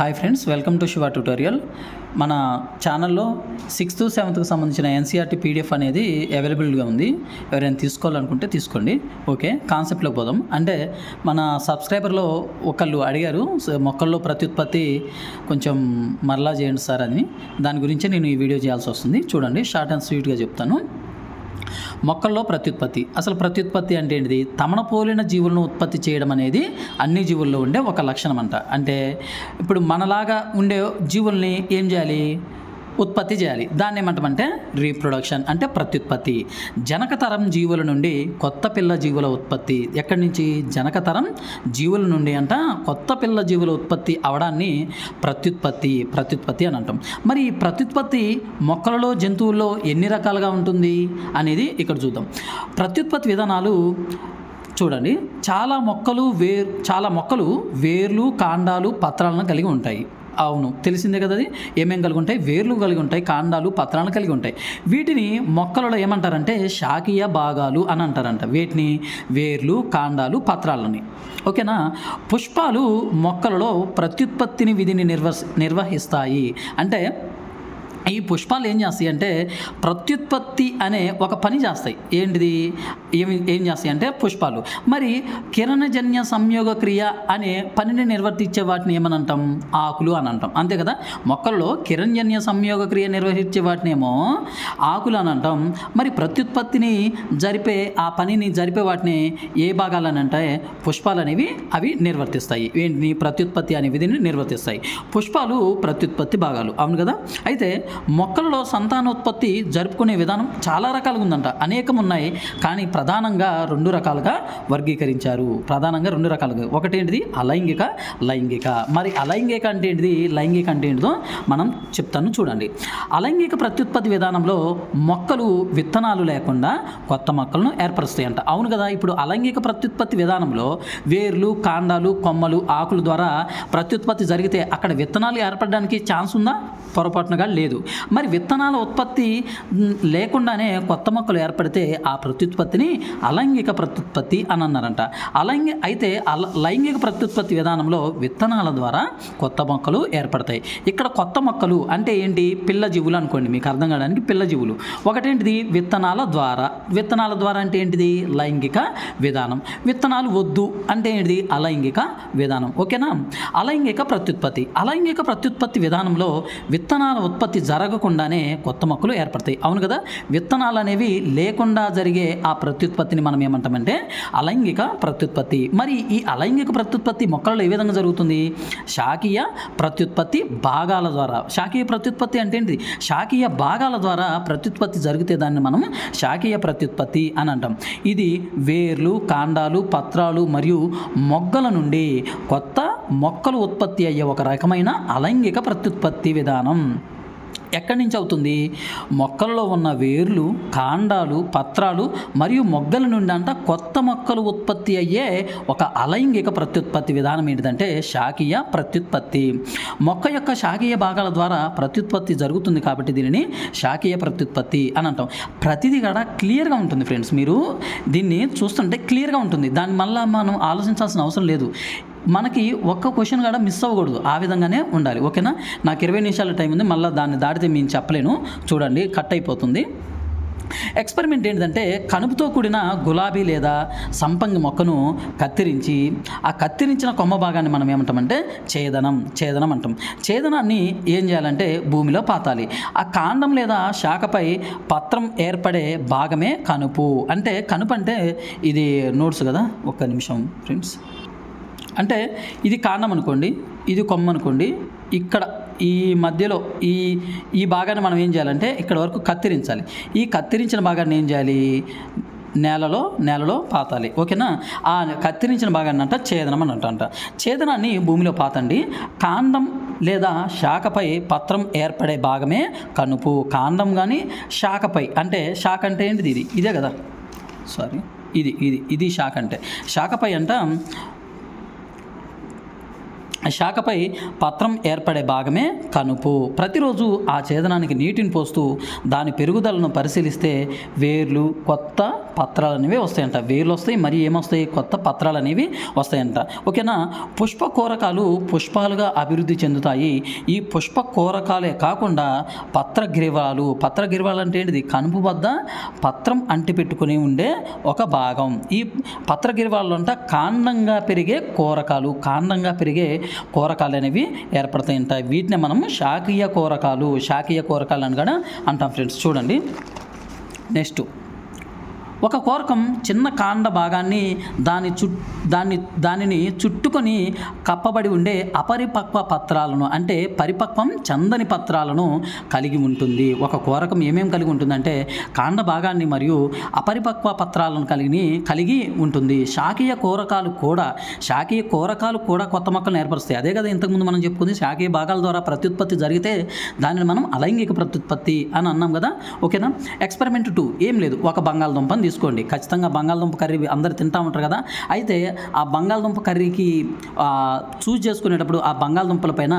Hi friends welcome to Shiva tutorial. మన ఛానల్లో sixth సెవెంత్కి సంబంధించిన ఎన్సీఆర్టీ పీడిఎఫ్ అనేది అవైలబుల్గా ఉంది. ఎవరైనా తీసుకోవాలనుకుంటే తీసుకోండి. ఓకే కాన్సెప్ట్లోకి పోదాం. అంటే మన సబ్స్క్రైబర్లో ఒకళ్ళు అడిగారు మొక్కల్లో ప్రత్యుత్పత్తి కొంచెం మరలా చేయండి సార్ అని. దాని గురించే నేను ఈ వీడియో చేయాల్సి వస్తుంది. చూడండి షార్ట్ అండ్ స్వీట్గా చెప్తాను. మొక్కల్లో ప్రత్యుత్పత్తి. అసలు ప్రత్యుత్పత్తి అంటే ఏంటిది? తమను పోలిన జీవులను ఉత్పత్తి చేయడం అనేది అన్ని జీవుల్లో ఉండే ఒక లక్షణం అంట అంటే ఇప్పుడు మనలాగా ఉండే జీవుల్ని ఏం చేయాలి? ఉత్పత్తి చేయాలి. దాన్ని ఏమంటామంటే రీప్రొడక్షన్ అంటే ప్రత్యుత్పత్తి. జనకతరం జీవుల నుండి కొత్త పిల్ల జీవుల ఉత్పత్తి. ఎక్కడి నుంచి? జనకతరం జీవుల నుండి అంట కొత్త పిల్ల జీవుల ఉత్పత్తి అవడాన్ని ప్రత్యుత్పత్తి ప్రత్యుత్పత్తి అని అంటాం. మరి ఈ ప్రత్యుత్పత్తి మొక్కలలో జంతువుల్లో ఎన్ని రకాలుగా ఉంటుంది అనేది ఇక్కడ చూద్దాం. ప్రత్యుత్పత్తి విధానాలు చూడండి. చాలా మొక్కలు వేర్ చాలా మొక్కలు వేర్లు కాండాలు పత్రాలను కలిగి ఉంటాయి. అవును తెలిసిందే కదా అది? ఏమేం కలిగి ఉంటాయి? వేర్లు కలిగి ఉంటాయి కాండాలు పత్రాలు కలిగి ఉంటాయి. వీటిని మొక్కలలో ఏమంటారంటే శాఖీయ భాగాలు అని అంటారంట. వీటిని వేర్లు కాండాలు పత్రాలని. ఓకేనా? పుష్పాలు మొక్కలలో ప్రత్యుత్పత్తిని విధిని నిర్వ నిర్వహిస్తాయి. అంటే ఈ పుష్పాలు ఏం చేస్తాయి అంటే ప్రత్యుత్పత్తి అనే ఒక పని చేస్తాయి. ఏంటిది? ఏమి ఏం చేస్తాయి అంటే పుష్పాలు. మరి కిరణజన్య సంయోగ క్రియ అనే పనిని నిర్వర్తించే వాటిని ఏమని అంటాం ఆకులు అని అంటాం అంతే కదా? మొక్కల్లో కిరణజన్య సంయోగ క్రియ నిర్వహించే వాటిని ఏమో ఆకులు అని అంటాం మరి ప్రత్యుత్పత్తిని జరిపే ఆ పనిని జరిపే వాటిని ఏ భాగాలని అంటే పుష్పాలు అనేవి అవి నిర్వర్తిస్తాయి. ఏంటిని ప్రత్యుత్పత్తి అనే విధిని నిర్వర్తిస్తాయి. పుష్పాలు ప్రత్యుత్పత్తి భాగాలు. అవును కదా? అయితే మొక్కలలో సంతానోత్పత్తి జరుపుకునే విధానం చాలా రకాలుగా ఉందంట. అనేకం ఉన్నాయి కానీ ప్రధానంగా రెండు రకాలుగా వర్గీకరించారు. ప్రధానంగా రెండు రకాలుగా. ఒకటేంటిది? అలైంగిక లైంగిక. మరి అలైంగిక అంటే ఏంటిది? లైంగిక అంటే ఏంటిదో మనం చెప్తాను చూడండి. అలైంగిక ప్రత్యుత్పత్తి విధానంలో మొక్కలు విత్తనాలు లేకుండా కొత్త మొక్కలను ఏర్పరుస్తాయంట. అవును కదా? ఇప్పుడు అలైంగిక ప్రత్యుత్పత్తి విధానంలో వేర్లు కాండాలు కొమ్మలు ఆకుల ద్వారా ప్రత్యుత్పత్తి జరిగితే అక్కడ విత్తనాలు ఏర్పడడానికి ఛాన్స్ ఉందా? పొరపాటునగా లేదు. మరి విత్తనాల ఉత్పత్తి లేకుండానే కొత్త మొక్కలు ఏర్పడితే ఆ ప్రత్యుత్పత్తిని అలైంగిక ప్రత్యుత్పత్తి అని అన్నారంట అలైంగి అయితే అల లైంగిక ప్రత్యుత్పత్తి విధానంలో విత్తనాల ద్వారా కొత్త మొక్కలు ఏర్పడతాయి. ఇక్కడ కొత్త మొక్కలు అంటే ఏంటి? పిల్ల జీవులు అనుకోండి మీకు అర్థం కావడానికి పిల్ల జీవులు. ఒకటేంటిది? విత్తనాల ద్వారా. విత్తనాల ద్వారా అంటే ఏంటిది? లైంగిక విధానం. విత్తనాలు వద్దు అంటే ఏంటిది? అలైంగిక విధానం. ఓకేనా? అలైంగిక ప్రత్యుత్పత్తి. అలైంగిక ప్రత్యుత్పత్తి విధానంలో విత్తనాల ఉత్పత్తి జరగకుండానే కొత్త మొక్కలు ఏర్పడతాయి. అవును కదా? విత్తనాలు అనేవి లేకుండా జరిగే ఆ ప్రత్యుత్పత్తిని మనం ఏమంటామంటే అలైంగిక ప్రత్యుత్పత్తి. మరి ఈ అలైంగిక ప్రత్యుత్పత్తి మొక్కలలో ఏ విధంగా జరుగుతుంది? శాఖీయ ప్రత్యుత్పత్తి భాగాల ద్వారా. శాఖీయ ప్రత్యుత్పత్తి అంటే ఏంటి శాఖీయ భాగాల ద్వారా ప్రత్యుత్పత్తి జరిగితే దాన్ని మనం శాఖీయ ప్రత్యుత్పత్తి అని అంటాం. ఇది వేర్లు కాండాలు పత్రాలు మరియు మొగ్గల నుండి కొత్త మొక్కలు ఉత్పత్తి అయ్యే ఒక రకమైన అలైంగిక ప్రత్యుత్పత్తి విధానం. ఎక్కడి నుంచి అవుతుంది? మొక్కల్లో ఉన్న వేర్లు కాండాలు పత్రాలు మరియు మొగ్గల నుండి అంట కొత్త మొక్కలు ఉత్పత్తి అయ్యే ఒక అలైంగిక ప్రత్యుత్పత్తి విధానం ఏంటిదంటే శాఖీయ ప్రత్యుత్పత్తి. మొక్క యొక్క శాఖీయ భాగాల ద్వారా ప్రత్యుత్పత్తి జరుగుతుంది కాబట్టి దీనిని శాఖీయ ప్రత్యుత్పత్తి అని అంటాం. ప్రతిదీ కూడా క్లియర్గా ఉంటుంది ఫ్రెండ్స్ మీరు దీన్ని చూస్తుంటే క్లియర్గా ఉంటుంది. దాని మళ్ళీ మనం ఆలోచించాల్సిన అవసరం లేదు. మనకి ఒక్క క్వశ్చన్ కూడా మిస్ అవ్వకూడదు. ఆ విధంగానే ఉండాలి. ఓకేనా? నాకు ఇరవై నిమిషాల టైం ఉంది. మళ్ళీ దాన్ని దాటితే మేము చెప్పలేను. చూడండి కట్ అయిపోతుంది. ఎక్స్పెరిమెంట్ ఏంటంటే కనుపుతో కూడిన గులాబీ లేదా సంపంగి మొక్కను కత్తిరించి ఆ కత్తిరించిన కొమ్మ భాగాన్ని మనం ఏమంటామంటే ఛేదనం ఛేదనం అంటాం. ఛేదనాన్ని ఏం చేయాలంటే భూమిలో పాతాలి. ఆ కాండం లేదా శాఖపై పత్రం ఏర్పడే భాగమే కనుపు. అంటే కనుపు అంటే ఇది నోట్స్ కదా? ఒక్క నిమిషం ఫ్రెండ్స్. అంటే ఇది కాండం అనుకోండి ఇది కొమ్మ అనుకోండి ఇక్కడ ఈ మధ్యలో ఈ ఈ భాగాన్ని మనం ఏం చేయాలంటే ఇక్కడ వరకు కత్తిరించాలి. ఈ కత్తిరించిన భాగాన్ని ఏం చేయాలి? నేలలో నేలలో పాతాలి. ఓకేనా? ఆ కత్తిరించిన భాగాన్ని అంట ఛేదనం అని అంట ఛేదనాన్ని భూమిలో పాతండి. కాండం లేదా శాఖపై పత్రం ఏర్పడే భాగమే కనుపు. కాండం కానీ శాఖపై అంటే శాఖ అంటే ఏంటిది ఇది? ఇదే కదా. సారీ ఇది ఇది ఇది శాఖ అంటే. శాఖపై అంట శాఖపై పత్రం ఏర్పడే భాగమే కనుపు. ప్రతిరోజు ఆ ఛేదనానికి నీటిని పోస్తూ దాని పెరుగుదలను పరిశీలిస్తే వేర్లు కొత్త పత్రాలు అనేవి వస్తాయంట. వేర్లు వస్తాయి మరి ఏమొస్తాయి? కొత్త పత్రాలు అనేవి వస్తాయంట. ఓకేనా? పుష్ప కూరకాలు పుష్పాలుగా అభివృద్ధి చెందుతాయి. ఈ పుష్ప కూరకాలే కాకుండా పత్రగ్రీవాలు పత్రగ్రీవాలు అంటే ఏంటిది? కనుపు వద్ద పత్రం అంటి పెట్టుకుని ఉండే ఒక భాగం. ఈ పత్రగ్రీవాలు అంట కాండంగా పెరిగే కూరకాలు కాండంగా పెరిగే కూరకాలు అనేవి ఏర్పడతాయంట. వీటిని మనం శాకీయ కూరకాలు శాకీయ కూరకాలు అని కూడా అంటాం ఫ్రెండ్స్. చూడండి. నెక్స్ట్. ఒక కోరకం చిన్న కాండ భాగాన్ని దాని చు దాన్ని దానిని చుట్టుకొని కప్పబడి ఉండే అపరిపక్వ పత్రాలను అంటే పరిపక్వం చందని పత్రాలను కలిగి ఉంటుంది. ఒక కోరకం ఏమేం కలిగి ఉంటుందంటే కాండ భాగాన్ని మరియు అపరిపక్వ పత్రాలను కలిగి కలిగి ఉంటుంది. శాకీయ కోరకాలు కూడా శాకీయ కోరకాలు కూడా కొత్త మొక్కలను ఏర్పరుస్తాయి. అదే కదా ఇంతకుముందు మనం చెప్పుకుంది శాకీయ భాగాల ద్వారా ప్రత్యుత్పత్తి జరిగితే దానిని మనం అలైంగిక ప్రత్యుత్పత్తి అని అన్నాం కదా? ఓకేనా? ఎక్స్పెరిమెంట్ టూ ఏం లేదు. ఒక బంగాళదుంపని తీసుకోండి. ఖచ్చితంగా బంగాళదుంప కర్రీ అందరు తింటూ ఉంటారు కదా. అయితే ఆ బంగాళదుంప కర్రీకి చూజ్ చేసుకునేటప్పుడు ఆ బంగాళదుంపల పైన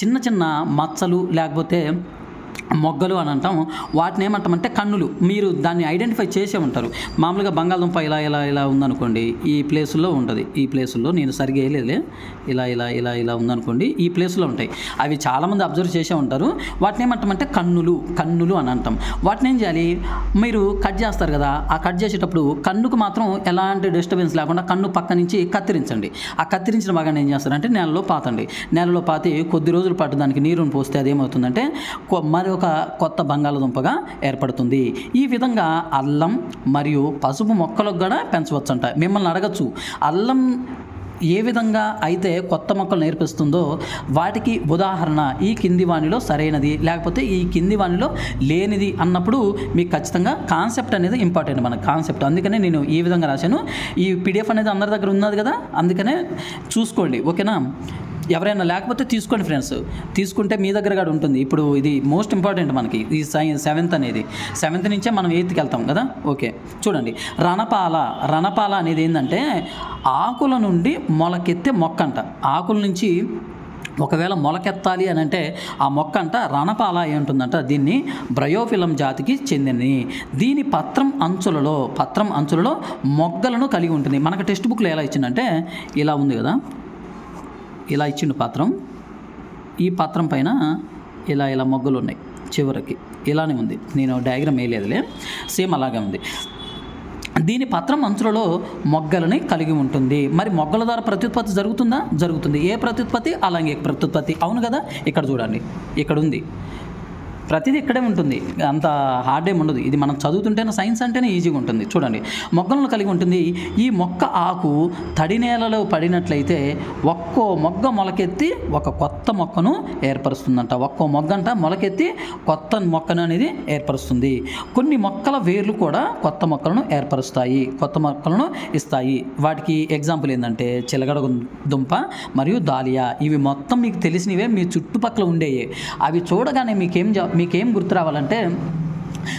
చిన్న చిన్న మచ్చలు లేకపోతే మొగ్గలు అని అంటాం వాటిని ఏమంటామంటే కన్నులు. మీరు దాన్ని ఐడెంటిఫై చేసే ఉంటారు. మామూలుగా బంగాళదుంప ఇలా ఇలా ఇలా ఉందనుకోండి ఈ ప్లేసుల్లో ఉంటుంది. ఈ ప్లేసుల్లో నేను సరిగా వేయలేదులే. ఇలా ఇలా ఇలా ఇలా ఉందనుకోండి ఈ ప్లేస్లో ఉంటాయి. అవి చాలామంది అబ్జర్వ్ చేసే ఉంటారు. వాటిని ఏమంటామంటే కన్నులు కన్నులు అని అంటాం. వాటిని ఏం చేయాలి? మీరు కట్ చేస్తారు కదా ఆ కట్ చేసేటప్పుడు కన్నుకు మాత్రం ఎలాంటి డిస్టర్బెన్స్ లేకుండా కన్ను పక్క నుంచి కత్తిరించండి. ఆ కత్తిరించిన భాగాన్ని ఏం చేస్తారంటే నేలలో పాతండి. నేలలో పాతి కొద్ది రోజుల పాటు దానికి నీరుని పోస్తే అదేమవుతుందంటే కొ- మరి ఒక కొత్త బంగాళదుంపగా ఏర్పడుతుంది. ఈ విధంగా అల్లం మరియు పసుపు మొక్కలకు కూడా పెంచవచ్చంట. మిమ్మల్ని అడగచ్చు అల్లం ఏ విధంగా అయితే కొత్త మొక్కలు నేర్పిస్తుందో వాటికి ఉదాహరణ ఈ కింది వాణిలో సరైనది లేకపోతే ఈ కింది వాణిలో లేనిది అన్నప్పుడు మీకు ఖచ్చితంగా కాన్సెప్ట్ అనేది ఇంపార్టెంట్ మన కాన్సెప్ట్. అందుకనే నేను ఈ విధంగా రాశాను. ఈ పీడిఎఫ్ అనేది అందరి దగ్గర ఉన్నది కదా అందుకనే చూసుకోండి. ఓకేనా? ఎవరైనా లేకపోతే తీసుకోండి ఫ్రెండ్స్. తీసుకుంటే మీ దగ్గర కూడా ఉంటుంది. ఇప్పుడు ఇది మోస్ట్ ఇంపార్టెంట్ మనకి. ఈ సై సెవెంత్ అనేది. సెవెంత్ నుంచే మనం ఎయిత్కి వెళ్తాం కదా? ఓకే. చూడండి. రణపాల రణపాల అనేది ఏంటంటే ఆకుల నుండి మొలకెత్తే మొక్క అంట ఆకుల నుంచి ఒకవేళ మొలకెత్తాలి అని అంటే ఆ మొక్క అంట రణపాల ఏంటుందంట ఉంటుందంట. దీన్ని బ్రయోఫిలం జాతికి చెందినది దీని పత్రం అంచులలో పత్రం అంచులలో మొగ్గలను కలిగి ఉంటుంది. మనకు టెక్స్ట్ బుక్లో ఎలా ఇచ్చిందంటే ఇలా ఉంది కదా? ఇలా ఇచ్చిండు పాత్రం ఈ పాత్రం పైన ఇలా ఇలా మొగ్గలు ఉన్నాయి చివరికి. ఇలానే ఉంది. నేను డయాగ్రామ్ వేయలేదులే. సేమ్ అలాగే ఉంది. దీని పత్రం అంచులలో మొగ్గలని కలిగి ఉంటుంది. మరి మొగ్గల ద్వారా ప్రత్యుత్పత్తి జరుగుతుందా? జరుగుతుంది. ఏ ప్రత్యుత్పత్తి? అలాగే ప్రత్యుత్పత్తి. అవును కదా? ఇక్కడ చూడండి. ఇక్కడ ఉంది. ప్రతిదీ ఇక్కడే ఉంటుంది. అంత హార్డ్ ఏమి ఉండదు. ఇది మనం చదువుతుంటేనే సైన్స్ అంటేనే ఈజీగా ఉంటుంది. చూడండి. మొగ్గలను కలిగి ఉంటుంది. ఈ మొక్క ఆకు తడి నేలలో పడినట్లయితే ఒక్కో మొగ్గ మొలకెత్తి ఒక కొత్త మొక్కను ఏర్పరుస్తుందంట. ఒక్కో మొగ్గ అంట మొలకెత్తి కొత్త మొక్కను అనేది ఏర్పరుస్తుంది. కొన్ని మొక్కల వేర్లు కూడా కొత్త మొక్కలను ఏర్పరుస్తాయి. కొత్త మొక్కలను ఇస్తాయి. వాటికి ఎగ్జాంపుల్ ఏంటంటే చిలగడ దుంప మరియు దాలియా. ఇవి మొత్తం మీకు తెలిసినవే మీ చుట్టుపక్కల ఉండేవి అవి చూడగానే మీకేం మీకేం గుర్తు రావాలంటే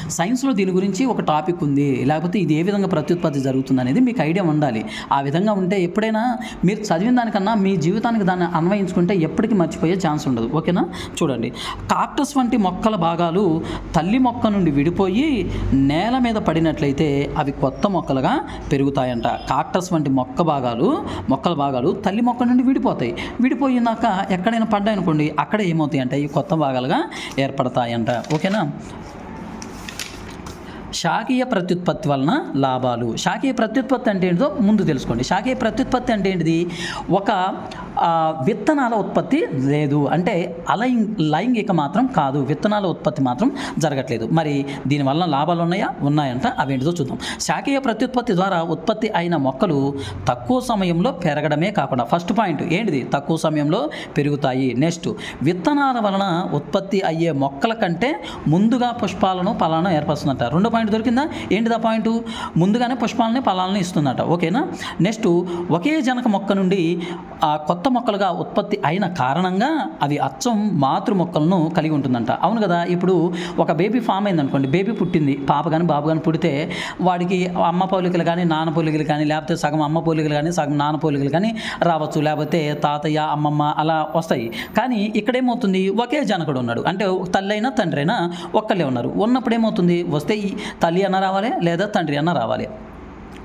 సైన్స్లో దీని గురించి ఒక టాపిక్ ఉంది. లేకపోతే ఇది ఏ విధంగా ప్రత్యుత్పత్తి జరుగుతుంది అనేది మీకు ఐడియా ఉండాలి. ఆ విధంగా ఉంటే ఎప్పుడైనా మీరు చదివిన దానికన్నా మీ జీవితానికి దాన్ని అన్వయించుకుంటే ఎప్పటికీ మర్చిపోయే ఛాన్స్ ఉండదు. ఓకేనా? చూడండి. కాక్టస్ వంటి మొక్కల భాగాలు తల్లి మొక్క నుండి విడిపోయి నేల మీద పడినట్లయితే అవి కొత్త మొక్కలుగా పెరుగుతాయంట. కాక్టస్ వంటి మొక్క భాగాలు మొక్కల భాగాలు తల్లి మొక్క నుండి విడిపోతాయి. విడిపోయినాక ఎక్కడైనా పడ్డాయనుకోండి అక్కడ ఏమవుతాయంటే ఈ కొత్త భాగాలుగా ఏర్పడతాయంట. ఓకేనా? శాఖీయ ప్రత్యుత్పత్తి వలన లాభాలు. శాఖీయ ప్రత్యుత్పత్తి అంటే ఏంటో ముందు తెలుసుకోండి. శాఖీయ ప్రత్యుత్పత్తి అంటే ఏంటిది? ఒక విత్తనాల ఉత్పత్తి లేదు. అంటే అలైంగ్ లైంగిక మాత్రం కాదు. విత్తనాల ఉత్పత్తి మాత్రం జరగట్లేదు. మరి దీనివల్ల లాభాలు ఉన్నాయా ఉన్నాయంట. అవేంటిదో చూద్దాం. శాఖీయ ప్రత్యుత్పత్తి ద్వారా ఉత్పత్తి అయిన మొక్కలు తక్కువ సమయంలో పెరగడమే కాకుండా ఫస్ట్ పాయింట్ ఏంటిది? తక్కువ సమయంలో పెరుగుతాయి. నెక్స్ట్ విత్తనాల వలన ఉత్పత్తి అయ్యే మొక్కల కంటే ముందుగా పుష్పాలను ఫలాలను ఏర్పరుస్తుందంట. రెండో పాయింట్ దొరికిందా? ఏంటిదా పాయింట్? ముందుగానే పుష్పాలని ఫలాలను ఇస్తుందట. ఓకేనా? నెక్స్ట్ ఒకే జనక మొక్క నుండి ఆ కొత్త కొత్త మొక్కలుగా ఉత్పత్తి అయిన కారణంగా అవి అచ్చం మాతృ మొక్కలను కలిగి ఉంటుందంట. అవును కదా? ఇప్పుడు ఒక బేబీ ఫామ్ అయింది అనుకోండి బేబీ పుట్టింది పాప కానీ బాబు కానీ పుడితే వాడికి అమ్మ పోలికలు కానీ నాన్న పోలికలు కానీ లేకపోతే సగం అమ్మ పోలికలు కానీ సగం నాన్న పోలికలు కానీ రావచ్చు లేకపోతే తాతయ్య అమ్మమ్మ అలా వస్తాయి. కానీ ఇక్కడేమవుతుంది? ఒకే జనకుడు ఉన్నాడు. అంటే తల్లి అయినా తండ్రి అయినా ఒక్కళ్ళే ఉన్నారు. ఉన్నప్పుడు ఏమవుతుంది వస్తే ఈ తల్లి అన్న రావాలి లేదా తండ్రి అన్న రావాలి.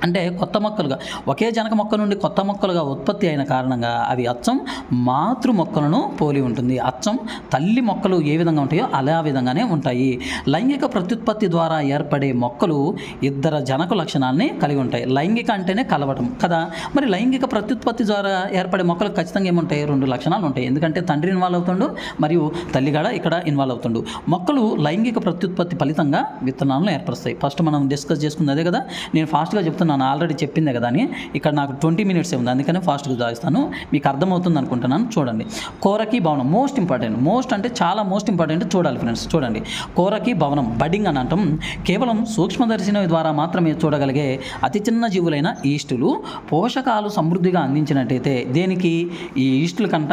అంటే కొత్త మొక్కలుగా. ఒకే జనక మొక్క నుండి కొత్త మొక్కలుగా ఉత్పత్తి అయిన కారణంగా అవి అచ్చం మాతృ మొక్కలను పోలి ఉంటుంది. అచ్చం తల్లి మొక్కలు ఏ విధంగా ఉంటాయో అలా విధంగానే ఉంటాయి. లైంగిక ప్రత్యుత్పత్తి ద్వారా ఏర్పడే మొక్కలు ఇద్దరు జనక లక్షణాలని కలిగి ఉంటాయి. లైంగిక అంటేనే కలవటం కదా? మరి లైంగిక ప్రత్యుత్పత్తి ద్వారా ఏర్పడే మొక్కలు ఖచ్చితంగా ఏముంటాయి? రెండు లక్షణాలు ఉంటాయి. ఎందుకంటే తండ్రి ఇన్వాల్వ్ అవుతుండు మరియు తల్లిగాడ ఇక్కడ ఇన్వాల్వ్ అవుతుండు. మొక్కలు లైంగిక ప్రత్యుత్పత్తి ఫలితంగా విత్తనాలను ఏర్పరుస్తాయి. ఫస్ట్ మనం డిస్కస్ చేసుకుంది అదే కదా? నేను ఫాస్ట్గా చెప్తున్నాను ఆల్రెడీ చెప్పిందే కదా అని ఇక్కడ నాకు ట్వంటీ మినిట్స్ ఉంది అందుకనే ఫాస్ట్గా దాగిస్తాను. మీకు అర్థమవుతుంది అనుకుంటున్నాను చూడండి. కోరకి భవనం మోస్ట్ ఇంపార్టెంట్. మోస్ట్ అంటే చాలా మోస్ట్ ఇంపార్టెంట్ చూడాలి ఫ్రెండ్స్ చూడండి. కోరకి భవనం బడ్డింగ్ అని అంటాం. కేవలం సూక్ష్మదర్శనం ద్వారా మాత్రమే చూడగలిగే అతి చిన్న జీవులైన ఈస్టులు పోషకాలు సమృద్ధిగా అందించినట్టయితే దేనికి? ఈ ఈస్టుల కంట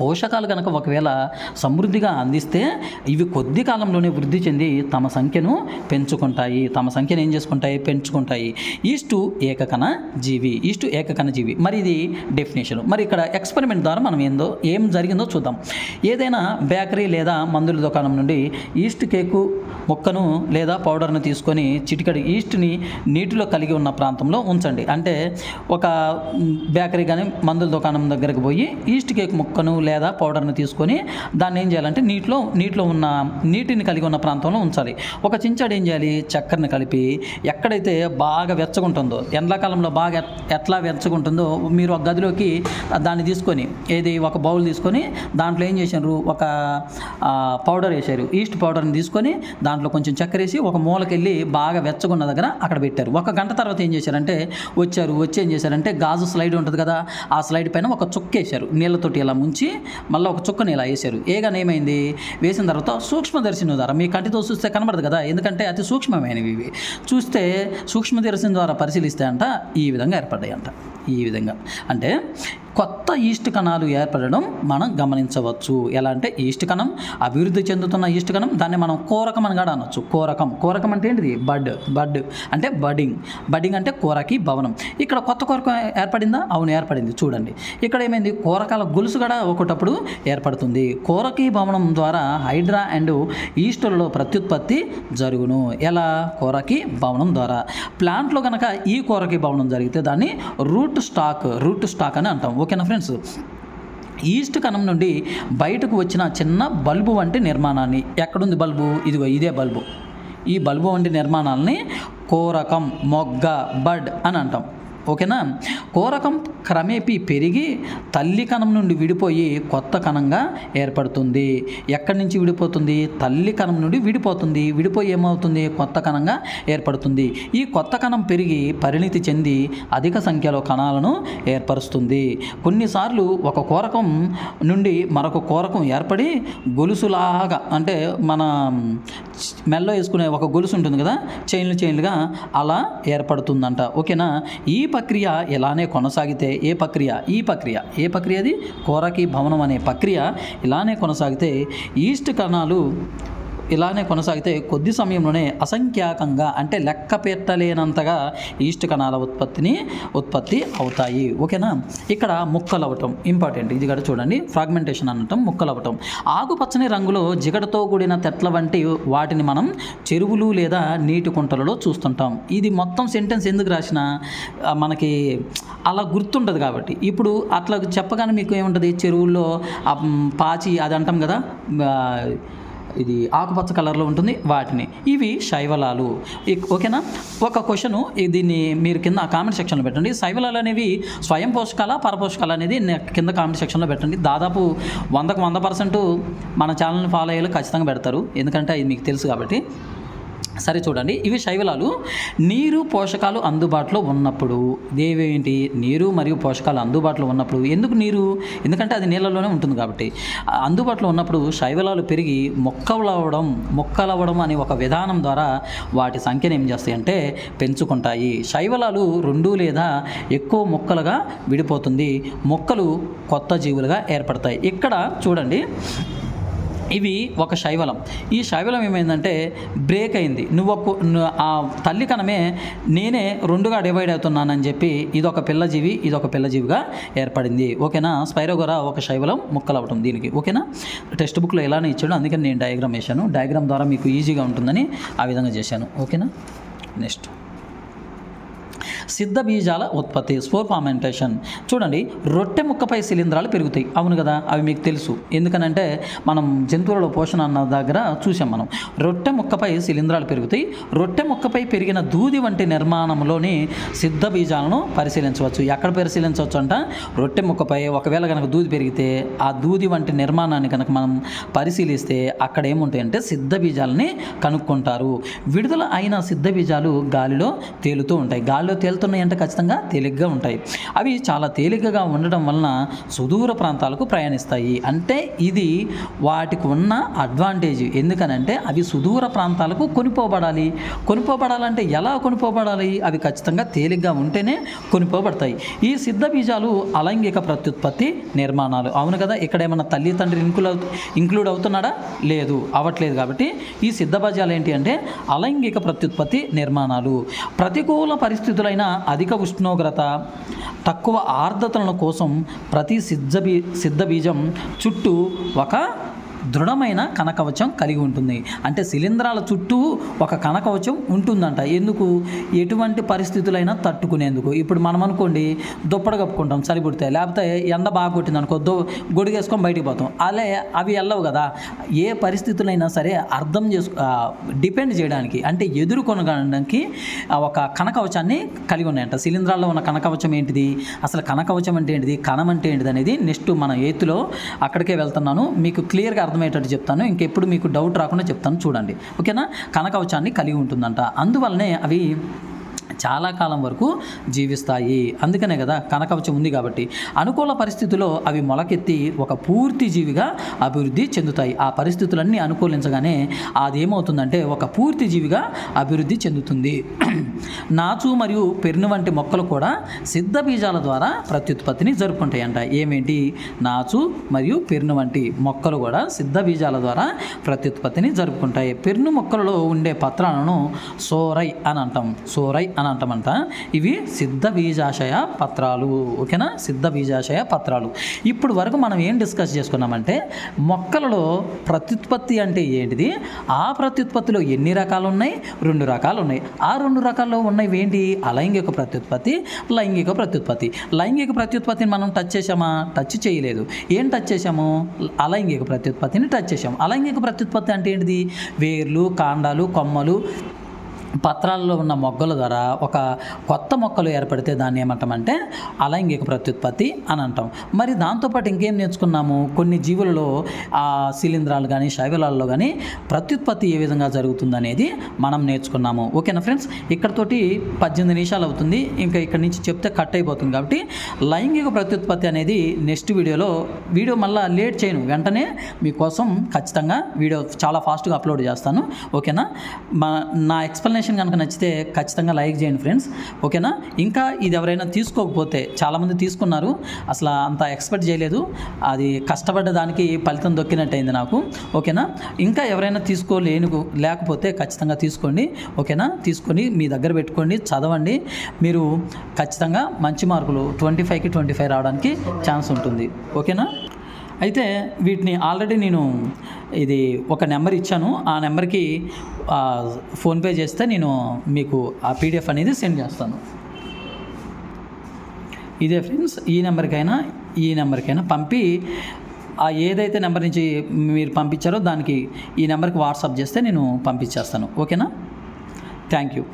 పోషకాలు కనుక ఒకవేళ సమృద్ధిగా అందిస్తే ఇవి కొద్ది కాలంలోనే వృద్ధి చెంది తమ సంఖ్యను పెంచుకుంటాయి. తమ సంఖ్యను ఏం చేసుకుంటాయి? పెంచుకుంటాయి. ఈస్టు ఏకకణ జీవి. ఈస్టు ఏకకణ జీవి. మరి ఇది డెఫినేషన్ మరి ఇక్కడ ఎక్స్పెరిమెంట్ ద్వారా మనం ఏందో ఏం జరిగిందో చూద్దాం. ఏదైనా బేకరీ లేదా మందుల దుకాణం నుండి ఈస్ట్ కేకు మొక్కను లేదా పౌడర్ను తీసుకొని చిటికడి ఈస్ట్ని నీటిలో కలిగి ఉన్న ప్రాంతంలో ఉంచండి. అంటే ఒక బేకరీ కానీ మందుల దుకాణం దగ్గరకు పోయి ఈస్ట్ కేక్ మొక్కను లేదా పౌడర్ని తీసుకొని దాన్ని ఏం చేయాలంటే నీటిలో నీటిలో ఉన్న నీటిని కలిగి ఉన్న ప్రాంతంలో ఉంచాలి. ఒక చించాడు ఏం చేయాలి? చక్కెరని కలిపి ఎక్కడైతే బాగా వెచ్చగుంటుందో ఎండాకాలంలో బాగా ఎట్లా వెచ్చగుంటుందో మీరు ఒక గదిలోకి దాన్ని తీసుకొని ఏది ఒక బౌల్ తీసుకొని దాంట్లో ఏం చేశారు? ఒక పౌడర్ వేశారు. ఈస్ట్ పౌడర్ని తీసుకొని దాంట్లో కొంచెం చక్కెర వేసి ఒక మూలకెళ్ళి బాగా వెచ్చగున్న దగ్గర అక్కడ పెట్టారు. ఒక గంట తర్వాత ఏం చేశారంటే వచ్చారు. వచ్చి ఏం చేశారంటే గాజు స్లైడ్ ఉంటుంది కదా ఆ స్లైడ్ పైన ఒక చుక్క వేశారు నీళ్ళతోటి ఇలా ముంచి మళ్ళీ ఒక చుక్కని ఇలా వేశారు. ఏగానే ఏమైంది? వేసిన తర్వాత సూక్ష్మదర్శిని ద్వారా మీ కంటితో చూస్తే కనబడదు కదా? ఎందుకంటే అతి సూక్ష్మమైనవి ఇవి. చూస్తే సూక్ష్మదర్శిని ద్వారా పరిశీలిస్తే అంట ఈ విధంగా ఏర్పడ్డాయి అంట ఈ విధంగా. అంటే కొత్త ఈస్ట్ కణాలు ఏర్పడడం మనం గమనించవచ్చు. ఎలా అంటే ఈస్ట్ కణం అభివృద్ధి చెందుతున్న ఈస్ట్ కణం దాన్ని మనం కోరకం అని కూడా అనొచ్చు. కోరకం. కోరకం అంటే ఏంటిది? బడ్. బడ్ అంటే బడింగ్. బడింగ్ అంటే కోరకి భవనం. ఇక్కడ కొత్త కోరకం ఏర్పడిందా? అవును ఏర్పడింది. చూడండి. ఇక్కడ ఏమైంది? కోరకాల గొలుసు కూడా ఒకటప్పుడు ఏర్పడుతుంది. కోరకి భవనం ద్వారా హైడ్రా అండ్ ఈస్టులలో ప్రత్యుత్పత్తి జరుగును. ఎలా? కోరకి భవనం ద్వారా. ప్లాంట్లో కనుక ఈ కోరకి భవనం జరిగితే దాన్ని రూట్ స్టాక్ రూట్ స్టాక్ అని అంటాం. ఓకేనా ఫ్రెండ్స్? ఈస్ట్ కణం నుండి బయటకు వచ్చిన చిన్న బల్బు వంటి నిర్మాణాన్ని ఎక్కడుంది బల్బు? ఇదిగో ఇదే బల్బు. ఈ బల్బు వంటి నిర్మాణాలని కోరకం మొగ్గ బడ్ అని అంటాం. ఓకేనా? కోరకం క్రమేపీ పెరిగి తల్లి కణం నుండి విడిపోయి కొత్త కణంగా ఏర్పడుతుంది. ఎక్కడి నుంచి విడిపోతుంది? తల్లి కణం నుండి విడిపోతుంది. విడిపోయి ఏమవుతుంది? కొత్త కణంగా ఏర్పడుతుంది. ఈ కొత్త కణం పెరిగి పరిణితి చెంది అధిక సంఖ్యలో కణాలను ఏర్పరుస్తుంది. కొన్నిసార్లు ఒక కోరకం నుండి మరొక కోరకం ఏర్పడి గొలుసులాగా అంటే మన మెల్లో వేసుకునే ఒక గొలుసు ఉంటుంది కదా? చైన్లు చైన్లుగా అలా ఏర్పడుతుందంట. ఓకేనా? ఈ ప్రక్రియ ఇలానే కొనసాగితే ఏ ప్రక్రియ? ఈ ప్రక్రియ. ఏ ప్రక్రియ అది? కోరకి భవనం అనే ప్రక్రియ ఇలానే కొనసాగితే ఈస్ట్ కణాలు ఇలానే కొనసాగితే కొద్ది సమయంలోనే అసంఖ్యాకంగా అంటే లెక్క పెట్టలేనంతగా ఈస్ట్ కణాల ఉత్పత్తిని ఉత్పత్తి అవుతాయి. ఓకేనా? ఇక్కడ ముక్కలు అవ్వటం ఇంపార్టెంట్. ఇది కూడా చూడండి. ఫ్రాగ్మెంటేషన్ అనటం ముక్కలు ఆకుపచ్చని రంగులో జిగటతో కూడిన తెట్ల వంటి వాటిని మనం చెరువులు లేదా నీటి కుంటలలో చూస్తుంటాం. ఇది మొత్తం సెంటెన్స్ ఎందుకు రాసిన మనకి అలా గుర్తుండదు కాబట్టి. ఇప్పుడు అట్లా చెప్పగానే మీకు ఏముంటుంది? చెరువుల్లో పాచి అది అంటాం కదా ఇది ఆకుపచ్చ కలర్లో ఉంటుంది. వాటిని ఇవి శైవలాలు. ఓకేనా? ఒక క్వశ్చన్ దీన్ని మీరు కింద కామెంట్ సెక్షన్లో పెట్టండి. శైవలాలు అనేవి స్వయం పోషకాల పరపోషకాలు అనేది కింద కామెంట్ సెక్షన్లో పెట్టండి. దాదాపు వందకు వంద పర్సెంట్ మన ఛానల్ని ఫాలో అయ్యేలా ఖచ్చితంగా పెడతారు. ఎందుకంటే ఇది మీకు తెలుసు కాబట్టి. సరే చూడండి. ఇవి శైవలాలు. నీరు పోషకాలు అందుబాటులో ఉన్నప్పుడు ఇదేవేంటి? నీరు మరియు పోషకాలు అందుబాటులో ఉన్నప్పుడు ఎందుకు నీరు? ఎందుకంటే అది నీళ్ళలోనే ఉంటుంది కాబట్టి. అందుబాటులో ఉన్నప్పుడు శైవలాలు పెరిగి మొక్కలవ్వడం మొక్కలవ్వడం అనే ఒక విధానం ద్వారా వాటి సంఖ్యను ఏం చేస్తాయి అంటే పెంచుకుంటాయి. శైవలాలు రెండు లేదా ఎక్కువ మొక్కలుగా విడిపోతుంది. మొక్కలు కొత్త జీవులుగా ఏర్పడతాయి. ఇక్కడ చూడండి. ఇవి ఒక శైవలం. ఈ శైవలం ఏమైందంటే బ్రేక్ అయింది. నువ్వు ఒక ఆ తల్లి కణమే నేనే రెండుగా డివైడ్ అవుతున్నానని చెప్పి ఇది ఒక పిల్లజీవి ఇది ఒక పిల్లజీవిగా ఏర్పడింది. ఓకేనా? స్పైరోగొరా ఒక శైవలం ముక్కలవటం దీనికి. ఓకేనా? టెక్స్ట్ బుక్లో ఎలానే ఇచ్చాడు. అందుకని నేను డయాగ్రామ్ వేశాను. డయాగ్రామ్ ద్వారా మీకు ఈజీగా ఉంటుందని ఆ విధంగా చేశాను. ఓకేనా? నెక్స్ట్ సిద్ధ బీజాల ఉత్పత్తి స్పోర్ ఫార్మెంటేషన్. చూడండి రొట్టె ముక్కపై శిలీంధ్రాలు పెరుగుతాయి. అవును కదా అవి మీకు తెలుసు. ఎందుకనంటే మనం జంతువులలో పోషణ అన్న దగ్గర చూసాం మనం. రొట్టె ముక్కపై శిలీంధ్రాలు పెరుగుతాయి. రొట్టె ముక్కపై పెరిగిన దూది వంటి నిర్మాణంలోని సిద్ధ బీజాలను పరిశీలించవచ్చు. ఎక్కడ పరిశీలించవచ్చు అంట? రొట్టె ముక్కపై. ఒకవేళ కనుక దూది పెరిగితే ఆ దూది వంటి నిర్మాణాన్ని కనుక మనం పరిశీలిస్తే అక్కడ ఏముంటాయంటే సిద్ధ బీజాలని కనుక్కుంటారు. విడుదల అయిన సిద్ధ బీజాలు గాలిలో తేలుతూ ఉంటాయి. గాలిలో తేలు అంటే ఖచ్చితంగా తేలిగ్గా ఉంటాయి. అవి చాలా తేలికగా ఉండడం వలన సుదూర ప్రాంతాలకు ప్రయాణిస్తాయి. అంటే ఇది వాటికి ఉన్న అడ్వాంటేజ్ ఎందుకనంటే అవి సుదూర ప్రాంతాలకు కొనిపోబడాలి. కొనిపోబడాలంటే ఎలా కొనిపోబడాలి? అవి ఖచ్చితంగా తేలిగ్గా ఉంటేనే కొనిపోబడతాయి. ఈ సిద్ధ బీజాలు అలైంగిక ప్రత్యుత్పత్తి నిర్మాణాలు. అవును కదా ఇక్కడ ఏమన్నా తల్లి తండ్రి ఇంక్లూడ్ అవుతు ఇంక్లూడ్ అవుతున్నాడా? లేదు అవ్వట్లేదు కాబట్టి ఈ సిద్ధ బీజాలు ఏంటి అంటే అలైంగిక ప్రత్యుత్పత్తి నిర్మాణాలు. ప్రతికూల పరిస్థితులైన అధిక ఉష్ణోగ్రత తక్కువ ఆర్ద్రతల కోసం ప్రతి సిద్ధ బీ సిద్ధ బీజం చుట్టూ ఒక దృఢమైన కనకవచం కలిగి ఉంటుంది. అంటే శిలీంధ్రాల చుట్టూ ఒక కనకవచం ఉంటుందంట. ఎందుకు? ఎటువంటి పరిస్థితులైనా తట్టుకునేందుకు. ఇప్పుడు మనం అనుకోండి దుప్పడ కప్పుకుంటాం సరిపుడితే. లేకపోతే ఎండ బాగా కొట్టింది అనుకో దో గొడిగేసుకొని బయటికి పోతాం. అలే అవి వెళ్ళవు కదా. ఏ పరిస్థితులైనా సరే అర్థం చేసు డిపెండ్ చేయడానికి అంటే ఎదుర్కొనడానికి ఒక కనకవచాన్ని కలిగి ఉన్నాయంట. శిలీంధ్రాల్లో ఉన్న కనకవచం ఏంటిది? అసలు కనకవచం అంటే ఏంటిది? కణం అంటే ఏంటిది అనేది నెక్స్ట్ మన ఎయిత్లో అక్కడికే వెళ్తున్నాను. మీకు క్లియర్గా అర్థం అర్థమయ్యేటట్టు చెప్తాను. ఇంకెప్పుడు మీకు డౌట్ రాకుండా చెప్తాను. చూడండి. ఓకేనా? కనకవచాన్ని కలిగి ఉంటుందంట. అందువల్లనే అవి చాలా కాలం వరకు జీవిస్తాయి. అందుకనే కదా కనకవచం ఉంది కాబట్టి. అనుకూల పరిస్థితుల్లో అవి మొలకెత్తి ఒక పూర్తి జీవిగా అభివృద్ధి చెందుతాయి. ఆ పరిస్థితులన్నీ అనుకూలించగానే అది ఏమవుతుందంటే ఒక పూర్తి జీవిగా అభివృద్ధి చెందుతుంది. నాచు మరియు పెరును వంటి మొక్కలు కూడా సిద్ధ బీజాల ద్వారా ప్రత్యుత్పత్తిని జరుపుకుంటాయంట. ఏమేంటి? నాచు మరియు పెరును వంటి మొక్కలు కూడా సిద్ధ బీజాల ద్వారా ప్రత్యుత్పత్తిని జరుపుకుంటాయి. పెరును మొక్కలలో ఉండే పత్రాలను సోరై అని అంటాం. సోరై అని అంటామంట. ఇవి సిద్ధ బీజాశయ పత్రాలు. ఓకేనా? సిద్ధ బీజాశయ పత్రాలు. ఇప్పుడు వరకు మనం ఏం డిస్కస్ చేసుకున్నామంటే మొక్కలలో ప్రత్యుత్పత్తి అంటే ఏంటిది? ఆ ప్రత్యుత్పత్తిలో ఎన్ని రకాలు ఉన్నాయి రెండు రకాలు ఉన్నాయి ఆ రెండు రకాల్లో ఉన్నవి ఏంటి? అలైంగిక ప్రత్యుత్పత్తి లైంగిక ప్రత్యుత్పత్తి. లైంగిక ప్రత్యుత్పత్తిని మనం టచ్ చేసామా టచ్ చేయలేదు. ఏం టచ్ చేసాము అలైంగిక ప్రత్యుత్పత్తిని టచ్ చేసాము అలైంగిక ప్రత్యుత్పత్తి అంటే ఏంటిది? వేర్లు కాండాలు కొమ్మలు పత్రాల్లో ఉన్న మొగ్గల ద్వారా ఒక కొత్త మొక్కలు ఏర్పడితే దాన్ని ఏమంటామంటే అలైంగిక ప్రత్యుత్పత్తి అని అంటాం. మరి దాంతోపాటు ఇంకేం నేర్చుకున్నాము? కొన్ని జీవులలో ఆ శిలీంధ్రాలు కానీ శైవలాల్లో కానీ ప్రత్యుత్పత్తి ఏ విధంగా జరుగుతుందనేది మనం నేర్చుకున్నాము. ఓకేనా ఫ్రెండ్స్? ఇక్కడతోటి పద్దెనిమిది నిమిషాలు అవుతుంది. ఇంకా ఇక్కడ నుంచి చెప్తే కట్ అయిపోతుంది కాబట్టి లైంగిక ప్రత్యుత్పత్తి అనేది నెక్స్ట్ వీడియోలో వీడియో మళ్ళీ లేట్ చేయను. వెంటనే మీకోసం ఖచ్చితంగా వీడియో చాలా ఫాస్ట్గా అప్లోడ్ చేస్తాను. ఓకేనా? మా నా ఎక్స్ప్లెనేషన్ కనుక నచ్చితే ఖచ్చితంగా లైక్ చేయండి ఫ్రెండ్స్. ఓకేనా? ఇంకా ఇది ఎవరైనా తీసుకోకపోతే చాలామంది తీసుకున్నారు. అసలు అంత ఎక్స్పెక్ట్ చేయలేదు. అది కష్టపడ్డ దానికి ఫలితం దొక్కినట్టయింది నాకు. ఓకేనా? ఇంకా ఎవరైనా తీసుకోలేను లేకపోతే ఖచ్చితంగా తీసుకోండి. ఓకేనా? తీసుకొని మీ దగ్గర పెట్టుకోండి చదవండి. మీరు ఖచ్చితంగా మంచి మార్కులు ట్వంటీ ఫైవ్కి ట్వంటీ ఫైవ్ రావడానికి ఛాన్స్ ఉంటుంది. ఓకేనా? అయితే వీటిని ఆల్రెడీ నేను ఇది ఒక నెంబర్ ఇచ్చాను. ఆ నెంబర్కి ఫోన్పే చేస్తే నేను మీకు ఆ పీడిఎఫ్ అనేది సెండ్ చేస్తాను. ఇదే ఫ్రెండ్స్ ఈ నెంబర్కైనా ఈ నెంబర్కైనా పంపి ఆ ఏదైతే నెంబర్ నుంచి మీరు పంపించారో దానికి ఈ నెంబర్కి వాట్సాప్ చేస్తే నేను పంపించేస్తాను. ఓకేనా? Thank you.